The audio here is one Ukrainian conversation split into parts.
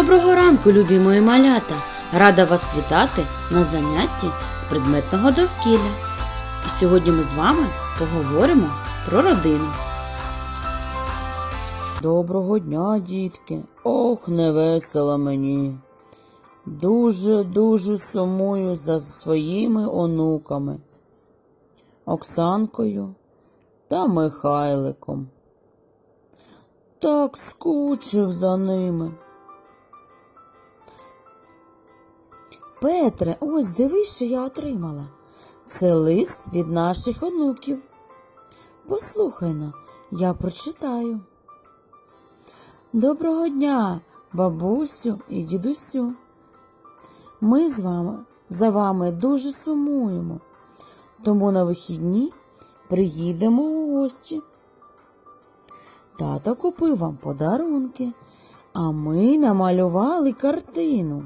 Доброго ранку, любі мої малята! Рада вас вітати на занятті з предметного довкілля. І сьогодні ми з вами поговоримо про родину. Доброго дня, дітки. Ох, не весело мені. Дуже, дуже сумую за своїми онуками. Оксанкою та Михайликом. Так скучив за ними. Петре, ось дивись, що я отримала. Це лист від наших онуків. Послухай на, я прочитаю. Доброго дня, бабусю і дідусю. Ми з вами за вами дуже сумуємо, тому на вихідні приїдемо у гості. Тато купив вам подарунки, а ми намалювали картину.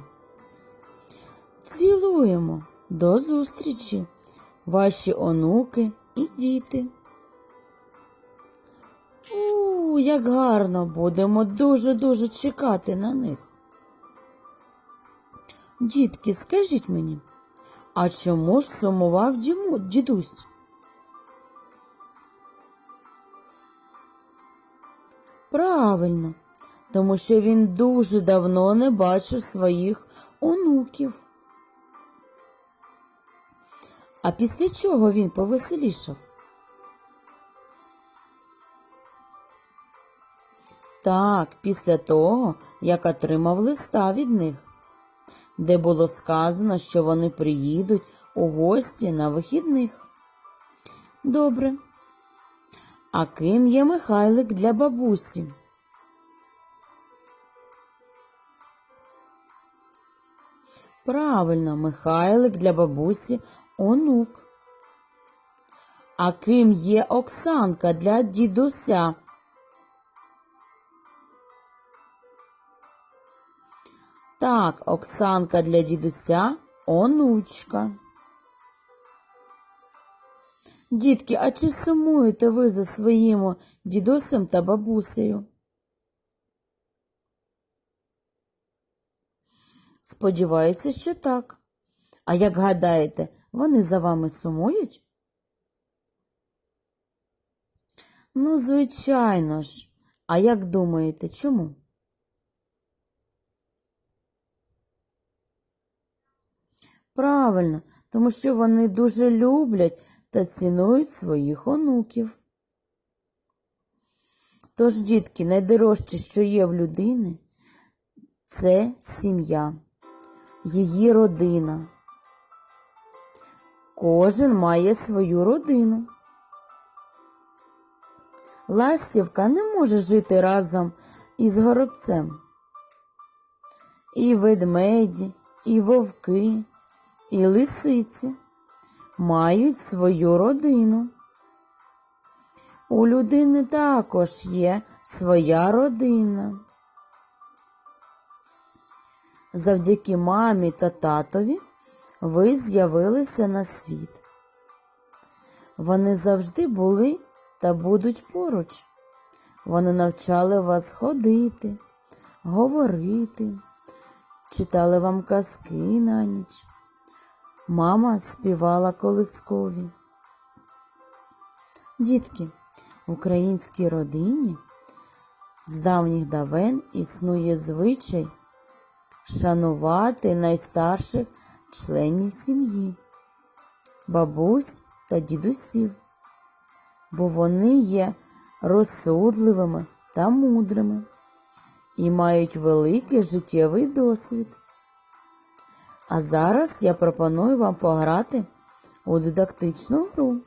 Цілуємо до зустрічі, ваші онуки і діти. У, як гарно будемо дуже-дуже чекати на них. Дітки, скажіть мені, а чому ж сумував дідусь? Правильно, тому що він дуже давно не бачив своїх онуків. А після чого він повеселішав? Так, після того, як отримав листа від них, де було сказано, що вони приїдуть у гості на вихідних. Добре. А ким є Михайлик для бабусі? Правильно, Михайлик для бабусі онук. А ким є Оксанка для дідуся? Так, Оксанка для дідуся онучка. Дітки, а чи сумуєте ви за своїм дідусем та бабусею? Сподіваюся, що так. А як гадаєте, вони за вами сумують? Ну, звичайно ж. А як думаєте, чому? Правильно, тому що вони дуже люблять та цінують своїх онуків. Тож, дітки, найдорожче, що є в людини, це сім'я, її родина. Кожен має свою родину. Ластівка не може жити разом із горобцем. І ведмеді, і вовки, і лисиці мають свою родину. У людини також є своя родина. Завдяки мамі та татові ви з'явилися на світ. Вони завжди були та будуть поруч. Вони навчали вас ходити, говорити, читали вам казки на ніч. Мама співала колискові. Дітки, в українській родині з давніх давен існує звичай шанувати найстарших членів сім'ї, бабусь та дідусів, бо вони є розсудливими та мудрими і мають великий життєвий досвід. А зараз я пропоную вам пограти у дидактичну гру.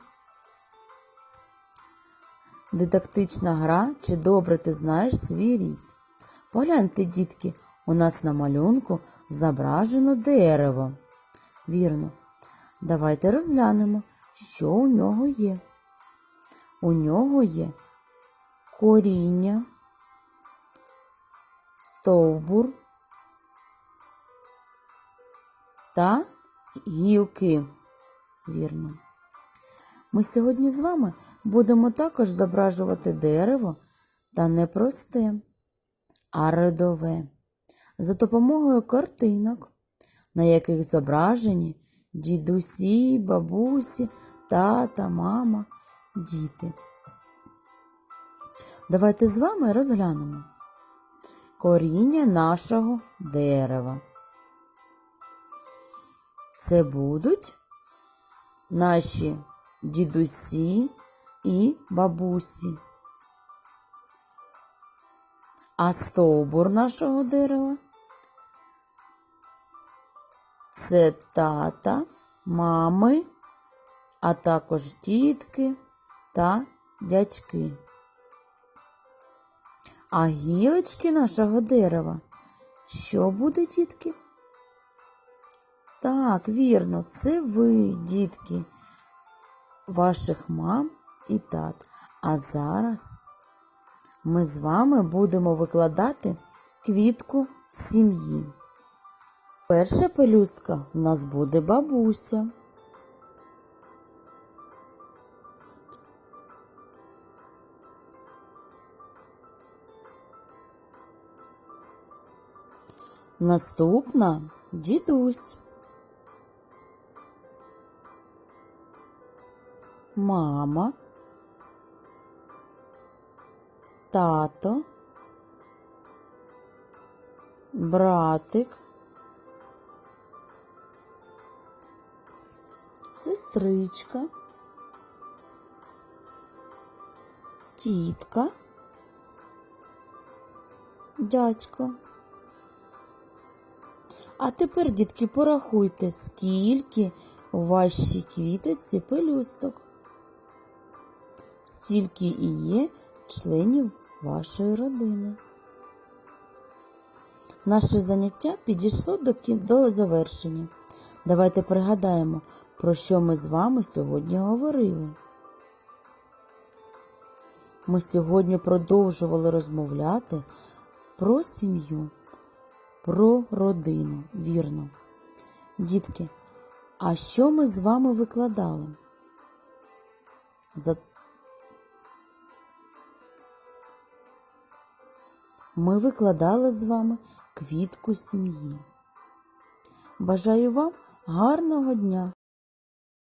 Дидактична гра, чи добре ти знаєш свій рід. Погляньте, дітки, у нас на малюнку зображено дерево. Вірно. Давайте розглянемо, що у нього є. У нього є коріння, стовбур та гілки. Вірно. Ми сьогодні з вами будемо також зображувати дерево та не просте, а родове. за допомогою картинок, на яких зображені дідусі, бабусі, тата, мама, діти. Давайте з вами розглянемо коріння нашого дерева. Це будуть наші дідусі і бабусі. А стовбур нашого дерева це тата, мами, а також тітки та дядьки. А гілочки нашого дерева. Що буде, дітки? Так, вірно, це ви, дітки, ваших мам і тат. А зараз ми з вами будемо викладати квітку сім'ї. Перша пелюстка в нас буде бабуся. Наступна дідусь. Мама. Тато. Братик. Сестричка. Тітка. Дядько. А тепер, дітки, порахуйте, скільки у вашій квіточці пелюсток. Стільки і є членів вашої родини. Наше заняття підійшло до, до завершення. Давайте пригадаємо, про що ми з вами сьогодні говорили. Ми сьогодні продовжували розмовляти про сім'ю про родину, вірно. Дітки, а що ми з вами викладали? За... Ми викладали з вами квітку сім'ї. Бажаю вам гарного дня!